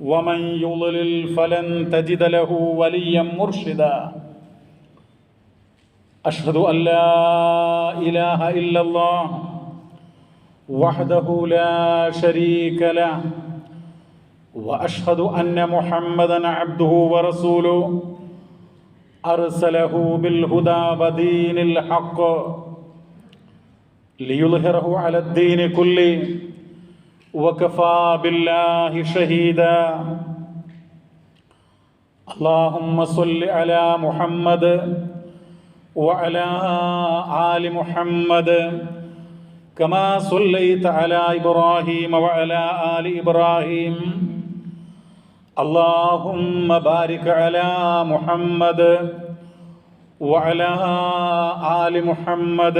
ومن يضلل فلن تجد له وليا مرشدا. أشهد أن لا إله إلا الله وحده لا شريك له وأشهد أن محمدا عبده ورسوله. أرسله بالهدى ودين الحق ليظهره على الدين كله. وكفى بالله شهيدا اللهم صل على محمد وعلى آل محمد كما صليت على إبراهيم وعلى آل إبراهيم اللهم بارك على محمد وعلى آل محمد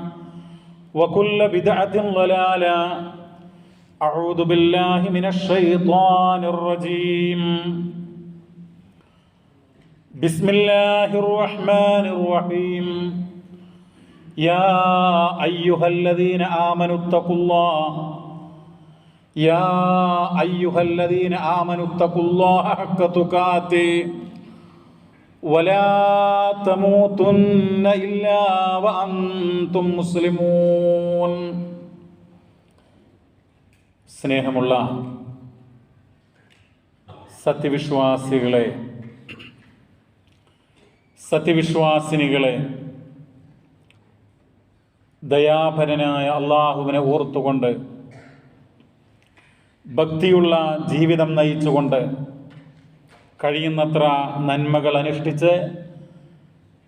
وكل بدعة ضلالة أعوذ بالله من الشيطان الرجيم بسم الله الرحمن الرحيم يا أيها الذين آمنوا اتقوا الله يا أيها الذين آمنوا اتقوا الله حق تقاته ولا تموتن إلا وأنتم مسلمون സ്നേഹമുള്ള സത്യവിശ്വാസികളെ സത്യവിശ്വാസിനികളെ ദയാഭരനായ അള്ളാഹുവിനെ ഓർത്തുകൊണ്ട് ഭക്തിയുള്ള ജീവിതം നയിച്ചുകൊണ്ട് കഴിയുന്നത്ര നന്മകൾ അനുഷ്ഠിച്ച്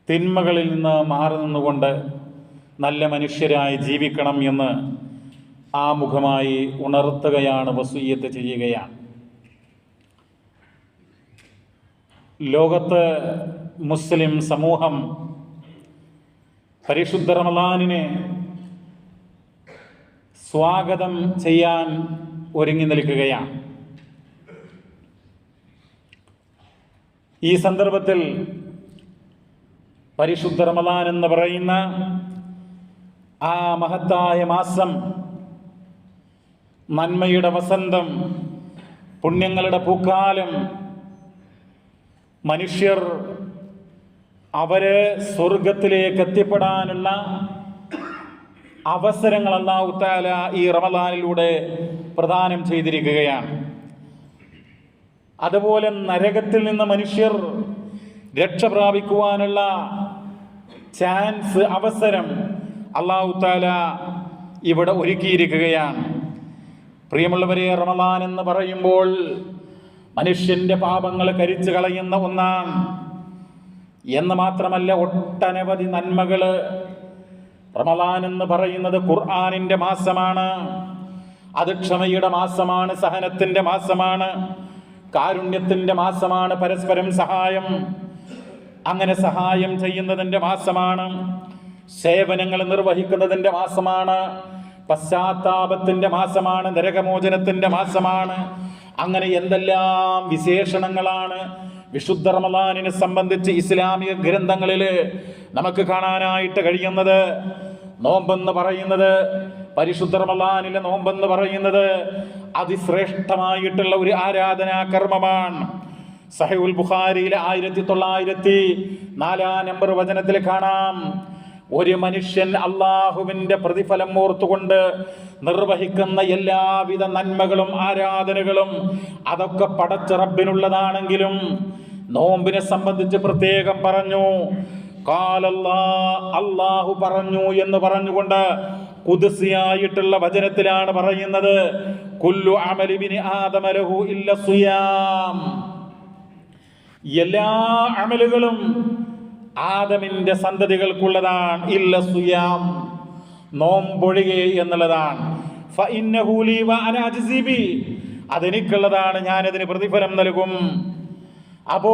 തിന്മകളിൽ നിന്ന് മാറി നിന്നുകൊണ്ട് നല്ല മനുഷ്യരായി ജീവിക്കണം എന്ന് ആമുഖമായി ഉണർത്തുകയാണ് വസൂയത്ത് ചെയ്യുകയാണ്. ലോകത്ത് മുസ്ലിം സമൂഹം പരിശുദ്ധ റമദാനിനെ സ്വാഗതം ചെയ്യാൻ ഒരുങ്ങി നിൽക്കുകയാണ്. ഈ സന്ദർഭത്തിൽ പരിശുദ്ധ റമദാൻ എന്ന് പറയുന്ന ആ മഹത്തായ മാസം നന്മയുടെ വസന്തം പുണ്യങ്ങളുടെ പൂക്കാലം മനുഷ്യർ അവരെ സ്വർഗത്തിലേക്ക് എത്തിപ്പെടാനുള്ള അവസരങ്ങൾ ഈ റമദാനിലൂടെ പ്രദാനം ചെയ്തിരിക്കുകയാണ്. അതുപോലെ നരകത്തിൽ നിന്ന് മനുഷ്യർ രക്ഷ പ്രാപിക്കുവാനുള്ള ചാൻസ് അവസരം അള്ളാഹു താല ഇവിടെ ഒരുക്കിയിരിക്കുകയാണ്. പ്രിയമുള്ളവരെ റമദാൻ എന്ന് പറയുമ്പോൾ മനുഷ്യന്റെ പാപങ്ങൾ കരിച്ചു കളയുന്ന ഒന്നാണ്. എന്ന് മാത്രമല്ല ഒട്ടനവധി നന്മകൾ റമദാൻ എന്ന് പറയുന്നത് ഖുർആാനിന്റെ മാസമാണ്. അത് ക്ഷമയുടെ മാസമാണ് സഹനത്തിന്റെ മാസമാണ്. കാരുണ്യത്തിന്റെ മാസമാണ് പരസ്പരം സഹായം. അങ്ങനെ സഹായം ചെയ്യുന്നതിന്റെ മാസമാണ്. സേവനങ്ങൾ നിർവഹിക്കുന്നതിന്റെ മാസമാണ്. പശ്ചാത്താപത്തിന്റെ മാസമാണ്. നരകമോചനത്തിന്റെ മാസമാണ്. അങ്ങനെ എന്തെല്ലാം വിശേഷണങ്ങളാണ് വിശുദ്ധ റമദാനിനെ സംബന്ധിച്ച് ഇസ്ലാമിക ഗ്രന്ഥങ്ങളിൽ നമുക്ക് കാണാനായിട്ട് കഴിയുന്നത്? നോമ്പെന്ന് പറയുന്നത് പരിശുദ്ധ റമദാനിലെ നോമ്പെന്ന് പറയുന്നത് അതിശ്രേഷ്ഠമായിട്ടുള്ള ഒരു ആരാധനാ കർമ്മമാണ്. സഹുൽ ബുഖാരിയിലെ ആയിരത്തി തൊള്ളായിരത്തി നാലാം നമ്പർ വചനത്തിൽ കാണാം. ഒരു മനുഷ്യൻ അള്ളാഹുവിന്റെ പ്രതിഫലം ഓർത്തുകൊണ്ട് നിർവഹിക്കുന്ന എല്ലാവിധ നന്മകളും ആരാധനകളും അതൊക്കെ പടച്ച റബ്ബിനുള്ളതാണെങ്കിലും നോമ്പിനെ സംബന്ധിച്ച് പ്രത്യേകം പറഞ്ഞു. കാലല്ലാ അള്ളാഹു പറഞ്ഞു എന്ന് പറഞ്ഞുകൊണ്ട് കുതിസിയായിട്ടുള്ള വചനത്തിലാണ് പറയുന്നത്. കുല്ലു അമലിബിന് ഇല്ല സുയാം. എല്ലാ അമലുകളും ആദമിന്റെ സന്തതികൾക്കുള്ളതാണ്. ഇല്ല സുയാം. നോമ്പൊഴികെ എന്നുള്ളതാണ്. അതെനിക്കുള്ളതാണ് ഞാനതിന് പ്രതിഫലം നൽകും. അപ്പോ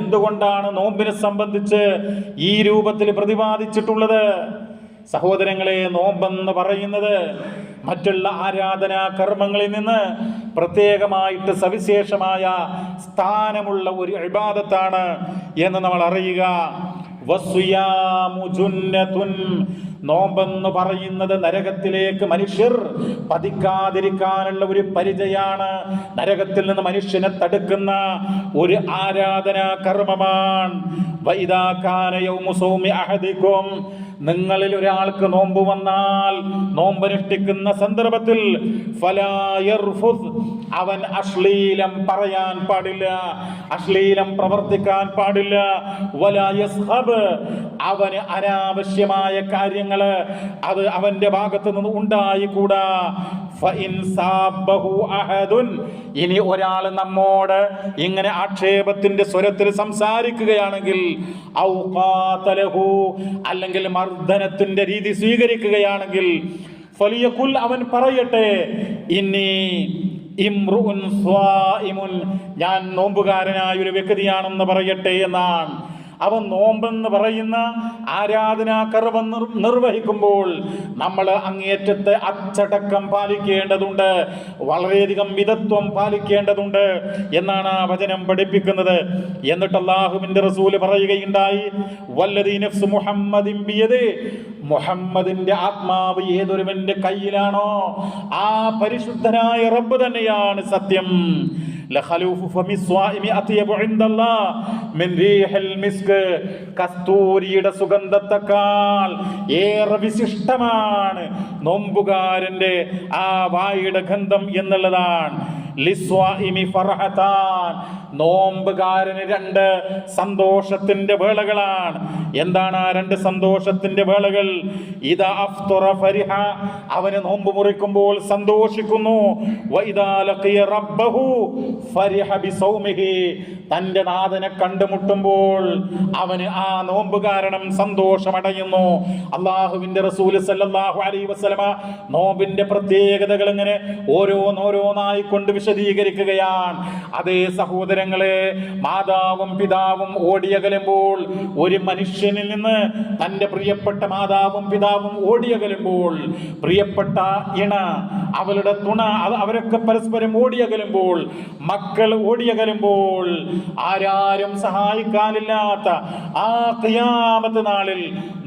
എന്തുകൊണ്ടാണ് നോമ്പിനെ സംബന്ധിച്ച് ഈ രൂപത്തിൽ പ്രതിപാദിച്ചിട്ടുള്ളത്? സഹോദരങ്ങളെ നോമ്പെന്ന് പറയുന്നത് മറ്റുള്ള ആരാധനാ കർമ്മങ്ങളിൽ നിന്ന് പ്രത്യേകമായിട്ട് സവിശേഷമായ സ്ഥാനമുള്ള ഒരു ഇബാദത്താണ് എന്ന് നമ്മൾ അറിയുക. നോമ്പെന്ന് പറയുന്നത് നരകത്തിലേക്ക് മനുഷ്യർ പതിക്കാതിരിക്കാനുള്ള ഒരു പരിചയാണ്. നരകത്തിൽ നിന്ന് മനുഷ്യനെ തടുക്കുന്ന ഒരു ആരാധനാ കർമ്മമാണ്. നിങ്ങളിൽ ഒരാൾക്ക് നോമ്പ് വന്നാൽ നോമ്പനുഷ്ഠിക്കുന്ന സന്ദർഭത്തിൽ അവൻ അശ്ലീലം പറയാൻ പാടില്ല അശ്ലീലം പ്രവർത്തിക്കാൻ പാടില്ല. അവന് അനാവശ്യമായ കാര്യങ്ങൾ അത് അവന്റെ ഭാഗത്ത് നിന്ന് ഉണ്ടായിക്കൂടാ. ഇനി ഒരാൾ നമ്മോട് ഇങ്ങനെ ആക്ഷേപത്തിന്റെ സ്വരത്തിൽ സംസാരിക്കുകയാണെങ്കിൽ അല്ലെങ്കിൽ മർദ്ദനത്തിന്റെ രീതി സ്വീകരിക്കുകയാണെങ്കിൽ അവൻ പറയട്ടെ ഇനി ഇമ്രുൻ ഞാൻ നോമ്പുകാരനായ ഒരു വ്യക്തിയാണെന്ന് പറയട്ടെ എന്നാണ് അവൻ നോമ്പെന്ന് പറയുന്ന ആരാധനാ കർമ്മം നിർവഹിക്കുമ്പോൾ നമ്മൾ അങ്ങേയറ്റത്തെ അച്ചടക്കം പാലിക്കേണ്ടതുണ്ട്. വളരെയധികം വിധത്വം പാലിക്കേണ്ടതുണ്ട് എന്നാണ് ആ വചനം പഠിപ്പിക്കുന്നത്. എന്നിട്ട് അള്ളാഹുവിന്റെ റസൂൽ പറയുകയുണ്ടായി നഫ്സ് മുഹമ്മദിൻ മുഹമ്മദിന്റെ ആത്മാവ് ഏതൊരുവന്റെ കയ്യിലാണോ? ആ പരിശുദ്ധനായ റബ്ബ് തന്നെയാണ് സത്യം. ലഖലൂഫു ഫമി സ്വാഇമി അത്യബു ഇൻദല്ലാഹ് മിൻ റീഹിൽ മിസ്ക് കസ്തൂരിയുടെ സുഗന്ധത്തെക്കാൾ ഏറെ വിശിഷ്ടമാണ്. നോമ്പുകാരന്റെ ആ വായുടെ ഗന്ധം എന്നുള്ളതാണ്. ലിസ്വാഇമി ഫർഹത്താൻ. നോമ്പുകാരന് രണ്ട് സന്തോഷത്തിന്റെ വേളകളാണ്. എന്താണ് ആ രണ്ട് സന്തോഷത്തിന്റെ വേളകൾ? ഇതാ ഫരിഹ. അവന് നോമ്പ് മുറിക്കുമ്പോൾ സന്തോഷിക്കുന്നു. റബ്ബഹു ഫരിഹ തന്റെ നാഥനെ കണ്ടുമുട്ടുമ്പോൾ അവന് ആ നോമ്പ് കാരണം സന്തോഷമടയുന്നു. അള്ളാഹുവിന്റെ റസൂൽ സല്ലല്ലാഹു അലൈഹി നോമ്പിന്റെ പ്രത്യേകതകൾ ഇങ്ങനെ ഓരോന്നോരോന്നായി കൊണ്ട് വിശദീകരിക്കുകയാണ്. അതേ സഹോദരങ്ങളെ മാതാവും പിതാവും ഓടിയകലുമ്പോൾ ഒരു മനുഷ്യനിൽ നിന്ന് തന്റെ പ്രിയപ്പെട്ട മാതാവും പിതാവും ഓടിയകലുമ്പോൾ പ്രിയപ്പെട്ട ഇണ അവളുടെ തുണ അവരൊക്കെ പരസ്പരം ഓടിയകലുമ്പോൾ മക്കൾ ഓടിയകലുമ്പോൾ ആരാരും സഹായിക്കാനില്ലാത്ത ആ ഖിയാമത്ത് നാളിൽ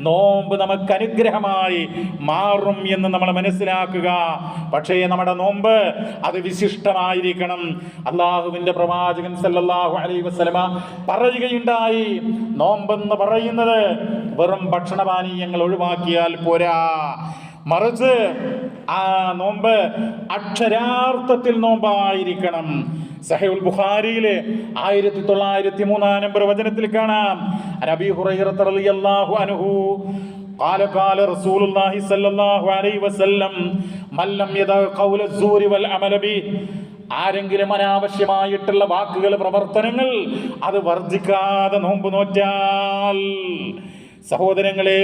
നോമ്പ് നമുക്ക് അനുഗ്രഹമായി മാറും എന്ന് നമ്മൾ മനസ്സിലാക്കുക. പക്ഷേ നമ്മുടെ നോമ്പ് അത് വിശിഷ്ടമായിരിക്കണം. അള്ളാഹുവിന്റെ പ്രവാചകൻ സല്ലല്ലാഹു അലൈഹി വസല്ലമ പറയുകയുണ്ടായി നോമ്പെന്ന് പറയുന്നത് വെറും ഭക്ഷണപാനീയങ്ങൾ ഒഴിവാക്കിയാൽ പോരാ മറിച്ച് ആ നോമ്പ് അക്ഷരാർത്ഥത്തിൽ നോമ്പായിരിക്കണം സഹീഉൽ ബുഖാരിയിലെ ആയിരത്തി തൊള്ളായിരത്തി മൂന്നാം നമ്പർ വചനത്തിൽ കാണാം നബി ഹുറൈറത്ത് റളിയല്ലാഹു അൻഹു قال قال رسول الله صلى الله عليه وسلم من لم يدع قول الزور والعمل به ആരെങ്കിലും അനാവശ്യമായിട്ടുള്ള വാക്കുകൾ പ്രവർത്തനങ്ങൾ അത് വർദ്ധിക്കാതെ നോമ്പ് നോറ്റാൽ സഹോദരങ്ങളെ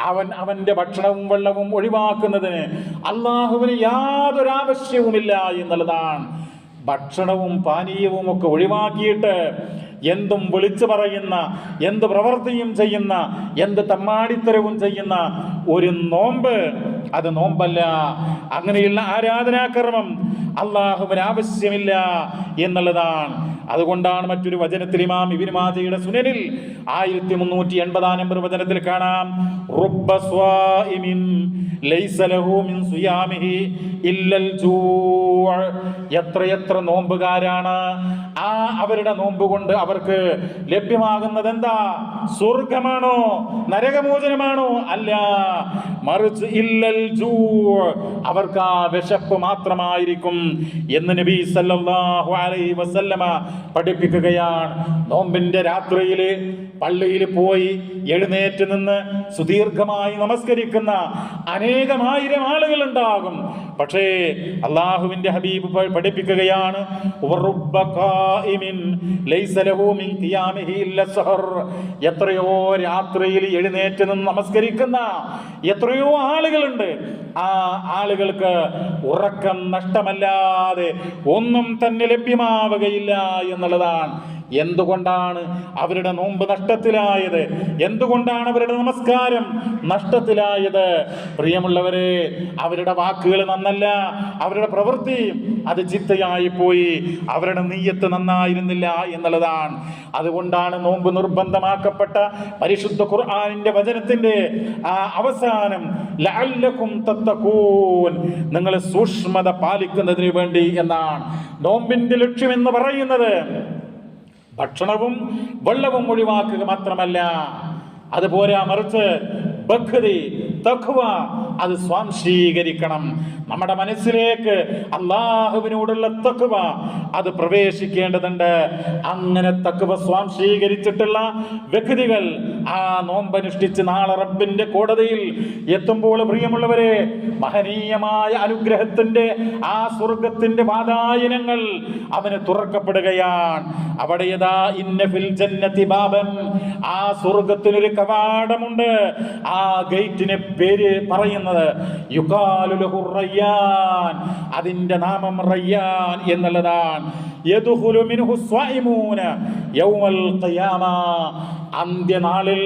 അവൻ അവന്റെ ഭക്ഷണവും വെള്ളവും ഒഴിവാക്കുന്നതിന് അള്ളാഹുവിന് യാതൊരു ആവശ്യവുമില്ല എന്നുള്ളതാണ്. ഭക്ഷണവും പാനീയവും ഒക്കെ ഒഴിവാക്കിയിട്ട് എന്തും വിളിച്ചു പറയുന്ന എന്ത് പ്രവൃത്തിയും ചെയ്യുന്ന എന്ത് തമ്മാടിത്തരവും ചെയ്യുന്ന ഒരു നോമ്പ്. അത് നോമ്പല്ല. അങ്ങനെയുള്ള ആരാധനാക്രമം അള്ളാഹുവിന് ആവശ്യമില്ല എന്നുള്ളതാണ്. അതുകൊണ്ടാണ് മറ്റൊരു വചനത്തിൽ ഇമാം ഇബിൻ മാജയുടെ സുനനിൽ ആയിരത്തി മുന്നൂറ്റി എൺപതാം നമ്പർ വചനത്തിൽ കാണാം. എത്രയെത്ര നോമ്പുകാരാണ്. ആ അവരുടെ നോമ്പ് കൊണ്ട് അവർക്ക് ലഭ്യമാകുന്നത് എന്താ? സ്വർഗമാണോ നരകമോചനമാണോ? അല്ല. മറിച്ച് ഇല്ലൽ ജൂ' അവർക്ക് ആ വിശപ്പ് മാത്രമായിരിക്കും എന്ന് നബി സല്ലല്ലാഹു അലൈഹി വസല്ലമ പഠിപ്പിക്കുകയാണ്. നോമ്പിന്റെ രാത്രിയിൽ പള്ളിയിൽ പോയി എഴുന്നേറ്റ് നിന്ന് സുദീർഘമായി നമസ്കരിക്കുന്ന അനേകമായിരം ആളുകൾ ഉണ്ടാകും. പക്ഷേ അള്ളാഹുവിന്റെ ഹബീബ് പഠിപ്പിക്കുകയാണ്. എത്രയോ രാത്രിയിൽ എഴുന്നേറ്റ് നിന്ന് നമസ്കരിക്കുന്ന എത്രയോ ആളുകളുണ്ട്. ആ ആളുകൾക്ക് ഉറക്കം നഷ്ടമല്ലാതെ ഒന്നും തന്നെ ലഭ്യമാവുകയില്ല എന്നുള്ളതാണ്. എന്തുകൊണ്ടാണ് അവരുടെ നോമ്പ് നഷ്ടത്തിലായത്? എന്തുകൊണ്ടാണ് അവരുടെ നമസ്കാരം നഷ്ടത്തിലായത്? പ്രിയമുള്ളവരെ അവരുടെ വാക്കുകൾ നന്നല്ല. അവരുടെ പ്രവൃത്തി അത് ചിത്തയായി പോയി. അവരുടെ നെയ്യത്ത് നന്നായിരുന്നില്ല എന്നുള്ളതാണ്. അതുകൊണ്ടാണ് നോമ്പ് നിർബന്ധമാക്കപ്പെട്ട പരിശുദ്ധ ഖുർആാനിന്റെ വചനത്തിന്റെ അവസാനം ലഅല്ലക്കും നിങ്ങൾ സൂക്ഷ്മത പാലിക്കുന്നതിന് വേണ്ടി എന്നാണ്. നോമ്പിന്റെ ലക്ഷ്യം എന്ന് പറയുന്നത് ഭക്ഷണവും വെള്ളവും ഒഴിവാക്കുക മാത്രമല്ല. അതുപോരാ മറിച്ച് ബഖ്രി തഖ്വ അത് സ്വാംശീകരിക്കണം. നമ്മുടെ മനസ്സിലേക്ക് അള്ളാഹുവിനോടുള്ള തഖ്വ അത് പ്രവേശിക്കേണ്ടതുണ്ട്. അങ്ങനെ തഖ്വ സ്വാംശീകരിച്ചിട്ടുള്ള വ്യക്തികൾ ആ നോമ്പനുഷ്ഠിച്ച് നാളെ റബ്ബിന്റെ കോടതിയിൽ എത്തുമ്പോൾ പ്രിയമുള്ളവരെ മഹനീയമായ അനുഗ്രഹത്തിന്റെ ആ സ്വർഗത്തിന്റെ വാതായനങ്ങൾ അവന് തുറക്കപ്പെടുകയാണ്. അവിടെ ഇന്ന ഫിൽ ജന്നതി ബാബൻ. ആ സ്വർഗത്തിനൊരു കവാടമുണ്ട്. ആ ഗേറ്റിന് പേര് പറയുന്നത് യുകാലു ലഹു റയ്യാൻ അതിന്റെ നാമം റയ്യാൻ എന്നുള്ളതാണ്. അന്ത്യനാളിൽ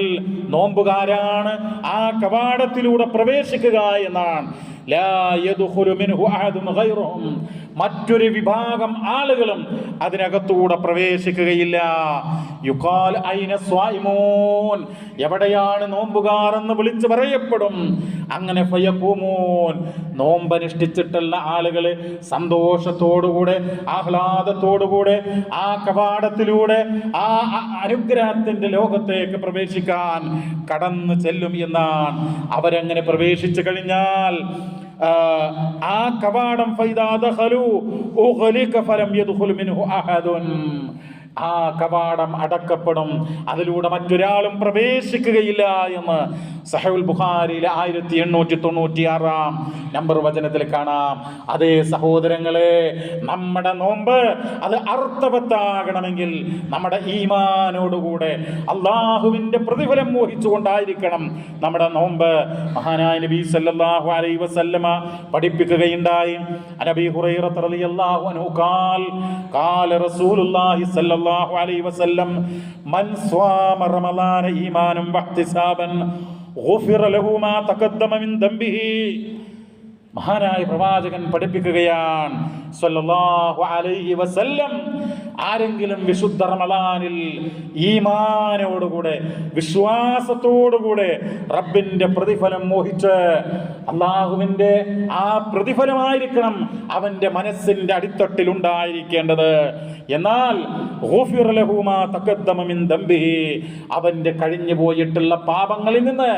നോമ്പുകാരാണ് ആ കവാടത്തിലൂടെ പ്രവേശിക്കുക എന്നാണ്. മറ്റൊരു വിഭാഗം ആളുകളും അതിനകത്തൂടെ പ്രവേശിക്കുകയില്ല. യുക്കാൽ ഐന സ്വായ്മോൻ. എവിടെയാണ് നോമ്പുകാർ എന്ന് വിളിച്ചു പറയപ്പെടും. അങ്ങനെ ഫയക്കുമോൻ നോമ്പനുഷ്ഠിച്ചിട്ടുള്ള ആളുകൾ സന്തോഷത്തോടുകൂടെ ആഹ്ലാദത്തോടുകൂടെ ആ കവാടത്തിലൂടെ ആ അനുഗ്രഹത്തിന്റെ ലോകത്തേക്ക് പ്രവേശിക്കാൻ കടന്നു ചെല്ലും എന്നാണ്. അവരങ്ങനെ പ്രവേശിച്ചു കഴിഞ്ഞാൽ ആ, കവാടം ഫൈദാ ദഖലു ഉഗ്ലിക ഫലം യദ്ഖുൽ മിൻഹു അഹദുൻ. ആ കവാടം അടക്കപ്പെടും. അതിലൂടെ മറ്റൊരാളും പ്രവേശിക്കുകയില്ല എന്ന് സഹുൽ ബുഖാരിയിലെ ആയിരത്തി എണ്ണൂറ്റി തൊണ്ണൂറ്റി ആറാം നമ്പർ വചനത്തിൽ കാണാം. അതേ സഹോദരങ്ങളെ നമ്മുടെ നോമ്പ് അത് അർത്ഥവത്താകണമെങ്കിൽ നമ്മുടെ ഈമാനോടുകൂടെ അള്ളാഹുവിന്റെ പ്രതിഫലം മോഹിച്ചുകൊണ്ടായിരിക്കണം നമ്മുടെ നോമ്പ്. മഹാനായ നബി സല്ലാഹു അലൈ വസല്ലമ പഠിപ്പിക്കുകയുണ്ടായി. അനബി ഹുറൈറത്ത് റളിയല്ലാഹു അൻഹു ഖാൽ ഖാല റസൂലുള്ളാഹി സല്ലല്ലാഹു അലൈഹി വസല്ലം മൻ സ്വാമ റമളാന ഈമാനം വഹ്തിസാബൻ ഗുഫിറ ലഹു മാ തഖദ്ദമ മിൻ ദംബിഹി. മഹാനായ പ്രവാചകൻ പഠിപ്പിക്കുകയാണ് സല്ലല്ലാഹു അലൈഹി വസല്ലം ആരെങ്കിലും വിശുദ്ധ റമളാനിൽ ഈമാനോടുകൂടെ വിശ്വാസത്തോടുകൂടെ റബ്ബിന്റെ പ്രതിഫലം മോഹിച്ച് അള്ളാഹുവിന്റെ ആ പ്രതിഫലമായിരിക്കണം അവന്റെ മനസ്സിന്റെ അടിത്തട്ടിൽ ഉണ്ടായിരിക്കേണ്ടത്. എന്നാൽ അവന്റെ കഴിഞ്ഞു പോയിട്ടുള്ള പാപങ്ങളിൽ നിന്ന്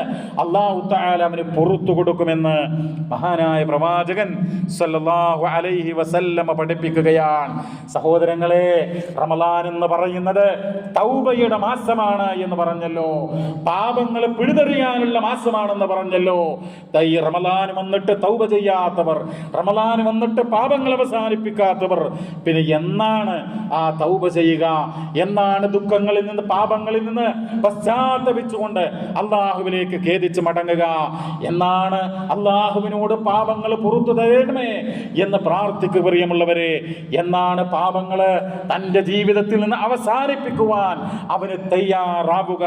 അള്ളാഹു അവന് പുറത്തു കൊടുക്കുമെന്ന് മഹാനായ പ്രവാചകൻ അലൈഹി വസല്ലമ പഠിപ്പിക്കുകയാണ്. സഹോദരങ്ങളെ റമലാൻ എന്ന് പറയുന്നത് തൗബയുടെ മാസമാണ് എന്ന് പറഞ്ഞല്ലോ. പാപങ്ങൾ പിഴുതെറിയാനുള്ള മാസമാണെന്ന് പറഞ്ഞല്ലോ. ഈ റമലാൻ വന്നിട്ട് തൗബ ചെയ്യാത്തവർ റമലാൻ വന്നിട്ട് പാപങ്ങൾ അവസാനിപ്പിക്കാത്തവർ പിന്നെ എന്നാണ് ആ തൗബ ചെയ്യുക? എന്നാണ് ദുഃഖങ്ങളിൽ നിന്ന് പാപങ്ങളിൽ നിന്ന് പശ്ചാത്തപിച്ചുകൊണ്ട് അള്ളാഹുവിലേക്ക് ഖേദിച്ച് മടങ്ങുക? എന്നാണ് അള്ളാഹുവിനോട് പാപങ്ങൾ പുറത്തു തരണമേ എന്ന് പ്രാർത്ഥിക്കുക പ്രിയമുള്ളവരെ. എന്നാണ് പാപങ്ങൾ തന്റെ ജീവിതത്തിൽ നിന്ന് അവസാനിപ്പിക്കുവാൻ അവന് തയ്യാറാവുക?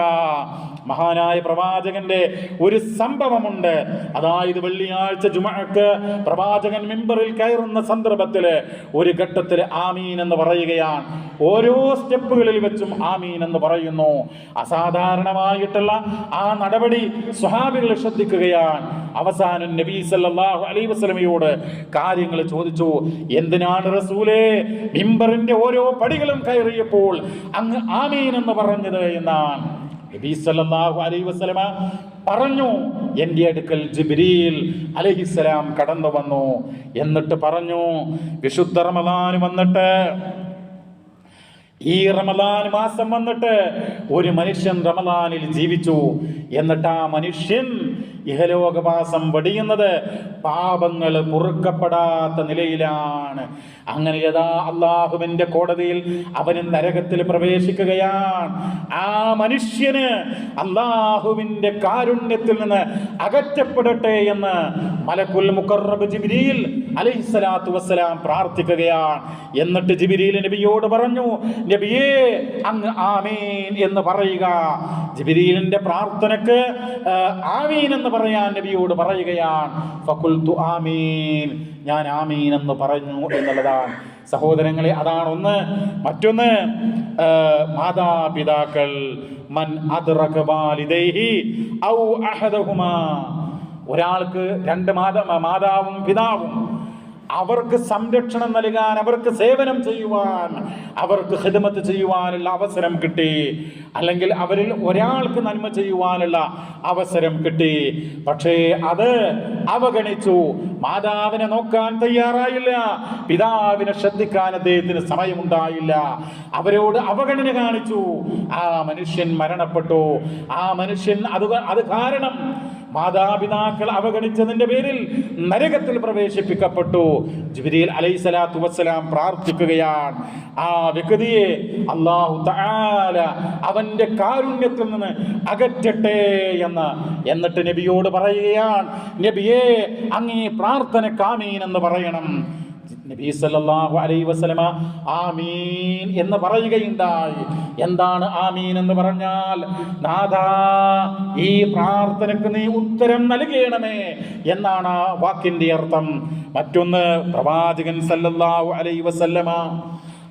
മഹാനായ പ്രവാചകന്റെ ഒരു സംഭവമുണ്ട്. അതായത് വെള്ളിയാഴ്ച ജുമഅക്ക് പ്രവാചകൻ മിമ്പറിൽ കയറുന്ന സന്ദർഭത്തിൽ ഒരു ഘട്ടത്തിൽ ആമീൻ എന്ന് പറയുകയാണ്. ഓരോ സ്റ്റെപ്പുകളിൽ വെച്ചും ആമീൻ എന്ന് പറയുന്നു. അസാധാരണമായിട്ടുള്ള ആ നടപടി സ്വഹാബികൾ ശ്രദ്ധിക്കുകയാണ്. അവസാനം നബി സല്ലല്ലാഹു അലൈഹി വസല്ലമയോട് കാര്യങ്ങൾ ചോദിച്ചു എന്തിനാണ് റസൂലേ മിമ്പറിന്റെ ഓരോ പടികളും കയറിയപ്പോൾ അങ്ങ് ആമീൻ എന്ന് പറഞ്ഞത്? എന്നാണ്. സല്ലല്ലാഹു അലൈഹി പറഞ്ഞു എന്റെ അടുക്കൽ ജിബ്രീൽ അലഹിസ്സലാം കടന്നു വന്നു. എന്നിട്ട് പറഞ്ഞു വിശുദ്ധ റമദാൻ വന്നിട്ട് ഈ റമദാൻ മാസം വന്നിട്ട് ഒരു മനുഷ്യൻ റമദാനിൽ ജീവിച്ചു. എന്നിട്ട് ആ മനുഷ്യൻ ഇഹലോകവാസം വടിയുന്നത് പാപങ്ങൾ പൊറുക്കപ്പെടാത്ത നിലയിലാണ്. അങ്ങനെ യഥാ അള്ളാഹുവിന്റെ കോടതിയിൽ അവന് നരകത്തിൽ പ്രവേശിക്കുകയാണ്. ആ മനുഷ്യന് അള്ളാഹുവിന്റെ കാരുണ്യത്തിൽ നിന്ന് അകറ്റപ്പെടട്ടെ എന്ന് മലക്കുൽ മുക്കറബ് ജിബിരിയിൽ അലൈഹിസ്സലാത്തു വസ്സലാം പ്രാർത്ഥിക്കുകയാണ്. എന്നിട്ട് ജിബിരിയിൽ നബിയോട് പറഞ്ഞു നബിയേ അങ്ങ് ആമീൻ എന്ന് പറയുക. ജിബിരിയിലിന്റെ പ്രാർത്ഥനക്ക് ആമീൻ എന്ന് പറയാൻ നബിയോട് പറയുകയാണ്. ഞാൻ ആമീൻ എന്ന് പറഞ്ഞു എന്നുള്ളതാണ്. സഹോദരങ്ങളെ അതാണ് ഒന്ന്. മറ്റൊന്ന് മാതാപിതാക്കൾ മൻ ഔ അഹദഹുമാ. ഒരാൾക്ക് രണ്ട് മാതാ മാതാവും പിതാവും. അവർക്ക് സംരക്ഷണം നൽകാൻ അവർക്ക് സേവനം ചെയ്യുവാൻ അവർക്ക് ഹിദമത്ത് ചെയ്യുവാനുള്ള അവസരം കിട്ടി. അല്ലെങ്കിൽ അവരിൽ ഒരാൾക്ക് നന്മ ചെയ്യുവാനുള്ള അവസരം കിട്ടി. പക്ഷേ അത് അവഗണിച്ചു. മാതാവിനെ നോക്കാൻ തയ്യാറായില്ല. പിതാവിനെ ശ്രദ്ധിക്കാൻ അദ്ദേഹത്തിന് സമയമുണ്ടായില്ല. അവരോട് അവഗണന കാണിച്ചു. ആ മനുഷ്യൻ മരണപ്പെട്ടു. ആ മനുഷ്യൻ അത് അത് കാരണം മാതാപിതാക്കൾ അവഗണിച്ചതിന്റെ പേരിൽ നരകത്തിൽ പ്രവേശിപ്പിക്കപ്പെട്ടു. അലൈഹി സ്വലാത്തു വസ്സലാം പ്രാർത്ഥിക്കുകയാണ്. ആ വ്യക്തിയെ അള്ളാഹു അവന്റെ കാരുണ്യത്തിൽ നിന്ന് അകറ്റട്ടെ എന്ന് എന്നിട്ട് നബിയോട് പറയുകയാണ്. നബിയെ അങ്ങേ പ്രാർത്ഥന കാമീൻ എന്ന് പറയണം. നബി സല്ലല്ലാഹു അലൈഹി വസല്ലമ ആമീൻ എന്ന് പറയുകയുണ്ടായി. എന്താണ് ആമീൻ എന്ന് പറഞ്ഞാൽ? നാഥാ ഈ പ്രാർത്ഥനക്ക് നീ ഉത്തരം നൽകണമേ എന്നാണ് ആ വാക്കിന്റെ അർത്ഥം. മറ്റൊന്ന് പ്രവാചകൻ സല്ലല്ലാഹു അലൈഹി വസല്ലമ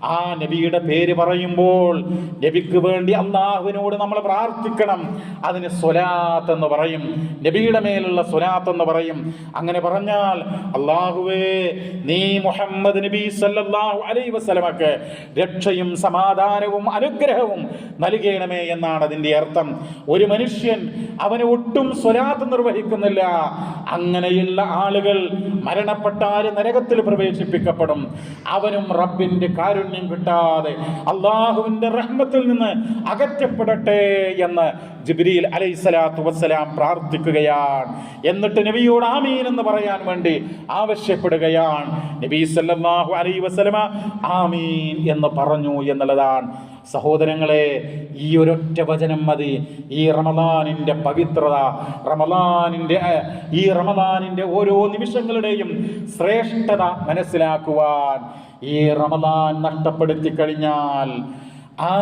ആ നബിയുടെ പേര് പറയുമ്പോൾ നബിക്ക് വേണ്ടി അള്ളാഹുവിനോട് നമ്മൾ പ്രാർത്ഥിക്കണം. അതിന് സ്വലാത്ത് എന്ന് പറയും. നബിയുടെ മേലുള്ള സ്വലാത്ത് എന്ന് പറയും. അങ്ങനെ പറഞ്ഞാൽ അള്ളാഹുവേ നീ മുഹമ്മദ് നബി സല്ലാഹു അലൈ വസല്ലമക്ക് രക്ഷയും സമാധാനവും അനുഗ്രഹവും നൽകണമേ എന്നാണ് അതിന്റെ അർത്ഥം. ഒരു മനുഷ്യൻ അവന് ഒട്ടും സ്വലാത്ത് നിർവഹിക്കുന്നില്ല. അങ്ങനെയുള്ള ആളുകൾ മരണപ്പെട്ടാൽ നരകത്തിൽ പ്രവേശിപ്പിക്കപ്പെടും. അവനും റബ്ബിന്റെ കാരുണ്യം കിട്ടാതെ അള്ളാഹുവിന്റെ റഹ്മത്തിൽ നിന്ന് അകറ്റപ്പെടട്ടെ എന്ന് ജിബ്രീൽ അലൈഹിസ്സലാത്തു വസ്സലാം പ്രാർത്ഥിക്കുകയാണ്. എന്നിട്ട് നബിയോട് ആമീൻ എന്ന് പറയാൻ വേണ്ടി ആവശ്യപ്പെടുകയാണ്. നബി സല്ലല്ലാഹു അലൈഹി വസല്ലമ ആമീൻ എന്ന് പറഞ്ഞു എന്നുള്ളതാണ്. സഹോദരങ്ങളെ ഈ ഒരൊറ്റ വചനം മതി. ഈ റമദാനിന്റെ പവിത്രത റമദാനിന്റെ ഈ റമദാനിന്റെ ഓരോ നിമിഷങ്ങളുടെയും ശ്രേഷ്ഠത മനസ്സിലാക്കുവാൻ ഈ റമദാൻ നഷ്ടപ്പെടുത്തി കഴിഞ്ഞാൽ ആ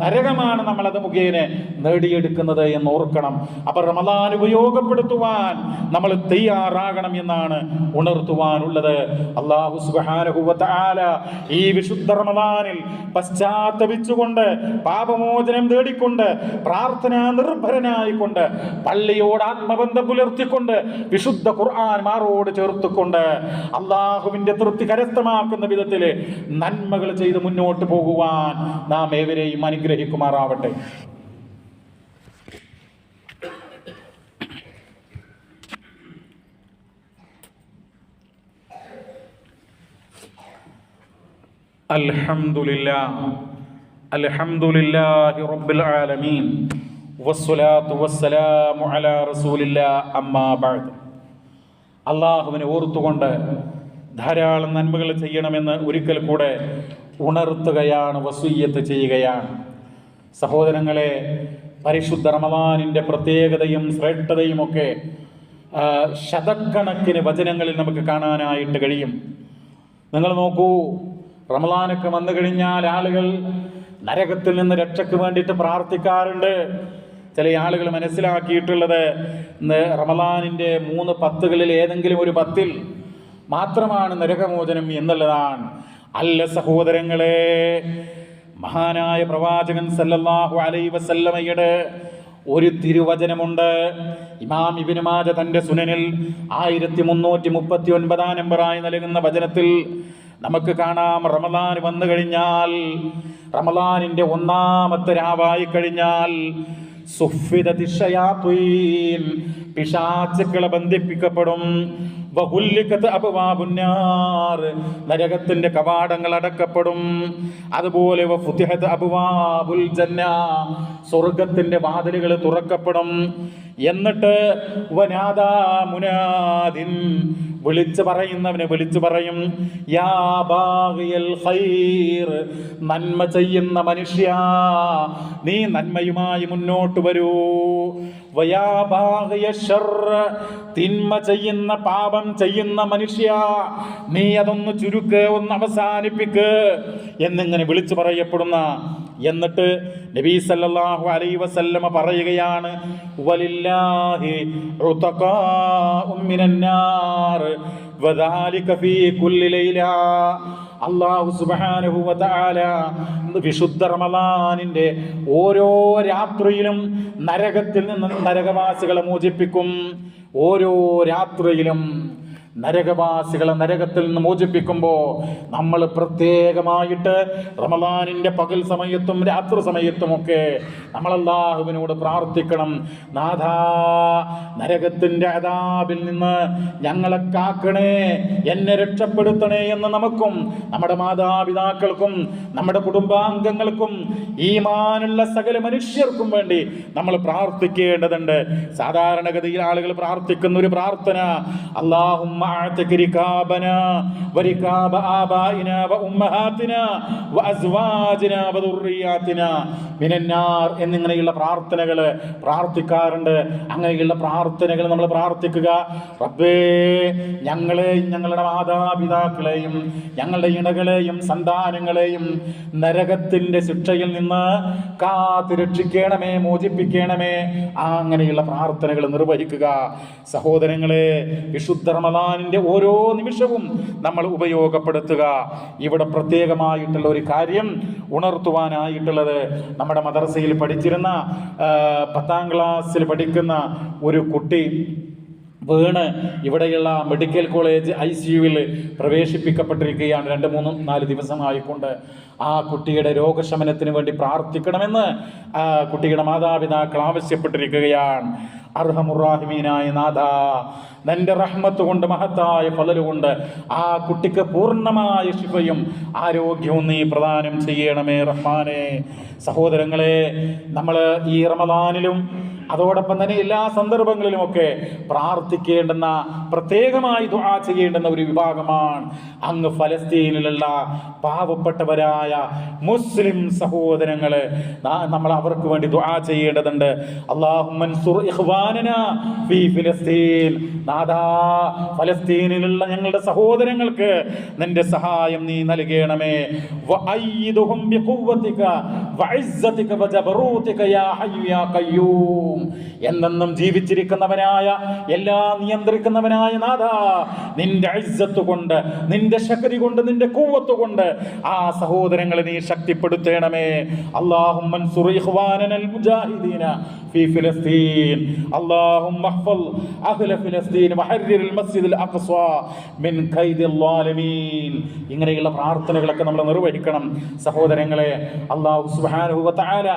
നരകമാണ് നമ്മളത് മുഖേന നേടിയെടുക്കുന്നത് എന്ന് ഓർക്കണം അപ്പൊ റമദാൻ ഉപയോഗപ്പെടുത്തുവാൻ നമ്മൾ തയ്യാറാകണം എന്നാണ് ഉണർത്തുവാനുള്ളത്. അള്ളാഹു ഈ വിശുദ്ധ റമദാനിൽ പശ്ചാത്തപിച്ചുകൊണ്ട് പാപമോചനം തേടിക്കൊണ്ട് പ്രാർത്ഥനാ നിർഭരനായിക്കൊണ്ട് പള്ളിയോട് ആത്മബന്ധം പുലർത്തിക്കൊണ്ട് വിശുദ്ധ ഖുർആൻ മാറോട് ചേർത്തുകൊണ്ട് അള്ളാഹുവിന്റെ തൃപ്തി കരസ്ഥമാക്കുന്ന വിധത്തിൽ നന്മകൾ ചെയ്ത് മുന്നോട്ട് പോകുവാൻ നാം ഏവരെയും അനുഗ്രഹിക്കുമാറാവട്ടെ الحمد لله الحمد لله رب العالمين والصلاة والسلام على رسول الله أما بعد അള്ളാഹുവിനെ ഓർത്തുകൊണ്ട് ധാരാളം നന്മകൾ ചെയ്യണമെന്ന് ഒരിക്കൽ കൂടെ ഉണർത്തുകയാണ് വസൂയ്യത്ത് ചെയ്യുകയാണ്. സഹോദരങ്ങളെ പരിശുദ്ധ റമദാനിന്റെ പ്രത്യേകതയും ശ്രേഷ്ഠതയും ഒക്കെ ശതക്കണക്കിന് വചനങ്ങളിൽ നമുക്ക് കാണാനായിട്ട് കഴിയും. നിങ്ങൾ നോക്കൂ റമദാനൊക്കെ വന്നു കഴിഞ്ഞാൽ ആളുകൾ നരകത്തിൽ നിന്ന് രക്ഷയ്ക്ക് വേണ്ടിയിട്ട് പ്രാർത്ഥിക്കാറുണ്ട്. ചില ആളുകൾ മനസ്സിലാക്കിയിട്ടുള്ളത് റമദാനിന്റെ മൂന്ന് പത്തുകളിൽ ഏതെങ്കിലും ഒരു പത്തിൽ മാത്രമാണ് നരകമോചനം എന്നുള്ളതാണ്. അല്ല സഹോദരങ്ങളെ മഹാനായ പ്രവാചകൻ സല്ലല്ലാഹു അലൈ വസല്ലമയുടെ ഒരു തിരുവചനമുണ്ട്. ഇമാം ഇബിനുമാജ തന്റെ സുനനിൽ ആയിരത്തി മുന്നൂറ്റി മുപ്പത്തി ഒൻപതാം നമ്പറായി നൽകുന്ന വചനത്തിൽ നമുക്ക് കാണാം. റമദാൻ വന്നു കഴിഞ്ഞാൽ റമദാനിന്റെ ഒന്നാമത്തെ രാവായി കഴിഞ്ഞാൽ പിശാചുക്കളെ ബന്ധിപ്പിക്കപ്പെടും. നരകത്തിന്റെ കവാടങ്ങൾ അടക്കപ്പെടും. അതുപോലെ സ്വർഗത്തിന്റെ വാതിലുകൾ തുറക്കപ്പെടും. എന്നിട്ട് വിളിച്ചു പറയുന്നവനെ വിളിച്ചു പറയും യാ ഖൈർ നന്മ ചെയ്യുന്ന മനുഷ്യ നീ നന്മയുമായി മുന്നോട്ട് വരൂ. തിന്മ ചെയ്യുന്ന പാപം ചെയ്യുന്ന മനുഷ്യ നീ അതൊന്ന് ചുരുക്ക് ഒന്ന് അവസാനിപ്പിക്ക് എന്നിങ്ങനെ വിളിച്ചു പറയപ്പെടുന്ന എന്നിട്ട് നബീ സല്ലല്ലാഹു അലൈഹി വസല്ലമ പറയുകയാണ് വലില്ലാഹി വദാലിക ഫീ അള്ളാഹു സുബ്ഹാനഹു വതആല വിശുദ്ധ റമലാനിന്റെ ഓരോ രാത്രിയിലും നരകത്തിൽ നിന്ന് നരകവാസികളെ മോചിപ്പിക്കും. ഓരോ രാത്രിയിലും നരകവാസികളെ നരകത്തിൽ നിന്ന് മോചിപ്പിക്കുമ്പോൾ നമ്മൾ പ്രത്യേകമായിട്ട് റമദാനിന്റെ പകൽ സമയത്തും രാത്രി സമയത്തുമൊക്കെ നമ്മൾ അള്ളാഹുവിനോട് പ്രാർത്ഥിക്കണം. നാഥാ നരകത്തിന്റെ അതാബിൽ നിന്ന് ഞങ്ങളെ കാക്കണേ എന്നെ രക്ഷപ്പെടുത്തണേ എന്ന് നമുക്കും നമ്മുടെ മാതാപിതാക്കൾക്കും നമ്മുടെ കുടുംബാംഗങ്ങൾക്കും ഈമാനുള്ള സകല മനുഷ്യർക്കും വേണ്ടി നമ്മൾ പ്രാർത്ഥിക്കേണ്ടതുണ്ട്. സാധാരണഗതിയിൽ ആളുകൾ പ്രാർത്ഥിക്കുന്ന ഒരു പ്രാർത്ഥന അള്ളാഹും اعتق ركابنا وركاب آبائنا وأمهاتنا وأزواجنا وذرياتنا من النار എന്നിങ്ങനെയുള്ള പ്രാർത്ഥനകൾ പ്രാർത്ഥിക്കാറുണ്ട് അങ്ങനെയുള്ള പ്രാർത്ഥനകൾ നമ്മൾ പ്രാർത്ഥിക്കുക റബ്ബേ ഞങ്ങളെയും ഞങ്ങളുടെ മാതാപിതാക്കളെയും ഞങ്ങളുടെ ഇണകളെയും സന്താനങ്ങളെയും നരകത്തിൻ്റെ ശിക്ഷയിൽ നിന്ന് കാത്തു രക്ഷിക്കണമേ മോചിപ്പിക്കണമേ ആ അങ്ങനെയുള്ള പ്രാർത്ഥനകൾ നിർവഹിക്കുക സഹോദരങ്ങളെ വിശുദ്ധ റമദാനിന്റെ ഓരോ നിമിഷവും നമ്മൾ ഉപയോഗപ്പെടുത്തുക. ഇവിടെ പ്രത്യേകമായിട്ടുള്ള ഒരു കാര്യം ഉണർത്തുവാനായിട്ടുള്ളത്. നമ്മുടെ മദർസയിൽ പഠിച്ചിരുന്ന പത്താം ക്ലാസ്സിൽ പഠിക്കുന്ന ഒരു കുട്ടി വീണ് ഇവിടെയുള്ള മെഡിക്കൽ കോളേജ് ഐ സി യുവിൽ പ്രവേശിപ്പിക്കപ്പെട്ടിരിക്കുകയാണ്. രണ്ട് മൂന്നും നാല് ദിവസമായിക്കൊണ്ട്. ആ കുട്ടിയുടെ രോഗശമനത്തിന് വേണ്ടി പ്രാർത്ഥിക്കണമെന്ന് ആ കുട്ടിയുടെ മാതാപിതാക്കൾ ആവശ്യപ്പെട്ടിരിക്കുകയാണ്. അർഹമുറാഹിമീനായ നാഥ നിന്റെ റഹ്മത്ത് കൊണ്ട് മഹത്തായ ഫലലുകൊണ്ട് ആ കുട്ടിക്ക് പൂർണമായ ശിവയും ആരോഗ്യവും നീ പ്രദാനം ചെയ്യണമേ റഹ്മാനെ. സഹോദരങ്ങളെ നമ്മൾ ഈ റമദാനിലും അതോടൊപ്പം തന്നെ എല്ലാ സന്ദർഭങ്ങളിലുമൊക്കെ പ്രാർത്ഥിക്കേണ്ടുന്ന പ്രത്യേകമായി ദുആ ചെയ്യേണ്ടുന്ന ഒരു വിഭാഗമാണ് അങ്ങ് ഫലസ്തീനിലുള്ള പാവപ്പെട്ടവരായ മുസ്ലിം സഹോദരങ്ങളെ. നമ്മൾ അവർക്ക് വേണ്ടി ദുആ ചെയ്യേണ്ടതുണ്ട്. ഫീ ഫിലസ്തീൻ. നാദാ ഫലസ്തീനിലുള്ള ഞങ്ങളുടെ സഹോദരങ്ങൾക്ക് നിന്റെ സഹായം നീ നൽകണമേ. വഅയ്യിദുഹും ബിഖുവ്വതിക വഇസ്സതിക വജബറൂതിക യാ ഹയ്യു യാ ഖയ്യൂം. എന്നെന്നും ജീവിച്ചിരിക്കുന്നവനായ എല്ലാം നിയന്ത്രിക്കുന്നവനായ നാഥ നിന്റെ ഇസ്സത്ത് കൊണ്ട് നിന്റെ ശക്തി കൊണ്ട് നിന്റെ കൂവത്ത് കൊണ്ട് ആ സഹോദരങ്ങളെ നീ ശക്തിപ്പെടുത്തണമേ അല്ലാഹും മൻസുർ ഇഖ്വാനനൽ മുജാഹിദീന في فلسطين اللهم احفظ أهل فلسطين وحرر المسجد الأقصى من كيد الظالمين ഇങ്ങനെയുള്ള പ്രാർത്ഥനകളൊക്കെ നമ്മൾ നിർവഹിക്കണം സഹോദരങ്ങളെ അള്ളാഹു സുബ്ഹാനഹു വ തആല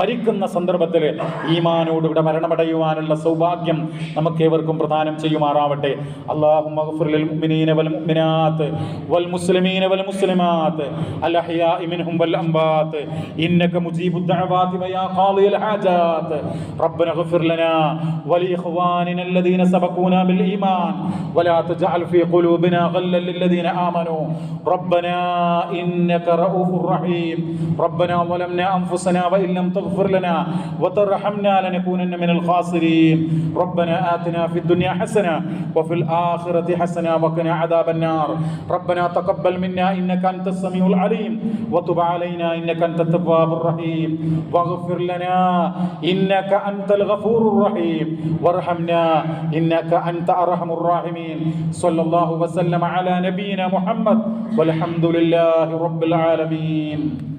മരിക്കുന്ന സന്ദർഭത്തിൽ ഈമാനോടുകൂടെ മരണമടയുവാനുള്ള സൗഭാഗ്യം നമുക്ക് ഏവർക്കും പ്രദാനം ചെയ്യുമാറാവട്ടെ اللهم اغفر للمؤمنين والمؤمنات والمسلمين والمسلمات الأحياء منهم والأموات إنك مجيب الدعوات ويا قاضي الحاجات ربنا اغفر لنا ولإخواننا الذين سبقونا بالإيمان ولا تجعل في قلوبنا غلا للذين آمنوا ربنا إنك رؤوف رحيم ربنا ظلمنا أنفسنا وإن لم تغفر لنا وترحمنا لنكون لنكونن من الخاسرين. ربنا آتنا في الدنيا حسنة وفي الآخرة حسنة وقنا عذاب النار. ربنا تقبل منا إنك أنت السميع العليم. وتب علينا إنك أنت التواب الرحيم. واغفر لنا إنك أنت الغفور الرحيم. وارحمنا إنك أنت أرحم الراحمين. صلى الله وسلم على نبينا محمد. والحمد لله رب العالمين.